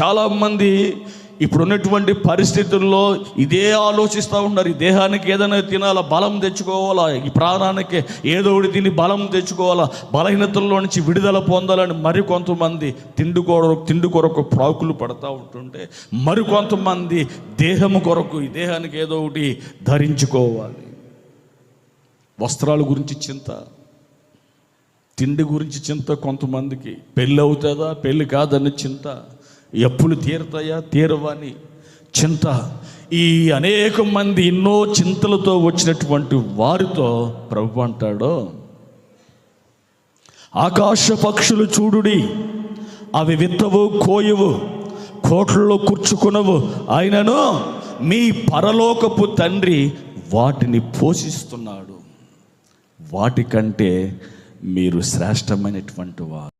చాలామంది ఇప్పుడున్నటువంటి పరిస్థితుల్లో ఇదే ఆలోచిస్తూ ఉన్నారు. ఈ దేహానికి ఏదైనా తినాలా బలం తెచ్చుకోవాలా ఈ ప్రాణానికి ఏదో ఒకటి తిని బలం తెచ్చుకోవాలా బలహీనతల్లో నుంచి విడుదల పొందాలని మరికొంతమంది తిండి కొరకు తిండి కొరకు ప్రాకులు పడతా ఉంటుంటే మరికొంతమంది దేహము కొరకు ఈ దేహానికి ఏదో ఒకటి ధరించుకోవాలి. వస్త్రాల గురించి చింత తిండి గురించి చింత కొంతమందికి. పెళ్ళి అవుతుందా పెళ్ళి కాదని చింత. ఎప్పులు తీరుతాయా? తీరవని చింత. ఈ అనేక మంది ఎన్నో చింతలతో వచ్చినటువంటి వారితో ప్రభు అంటాడు ఆకాశ పక్షులు చూడుడి అవి విత్తవు కోయవు కోట్లలో కూర్చుకునవు. ఆయనను మీ పరలోకపు తండ్రి వాటిని పోషిస్తున్నాడు. వాటికంటే మీరు శ్రేష్టమైనటువంటి వారు.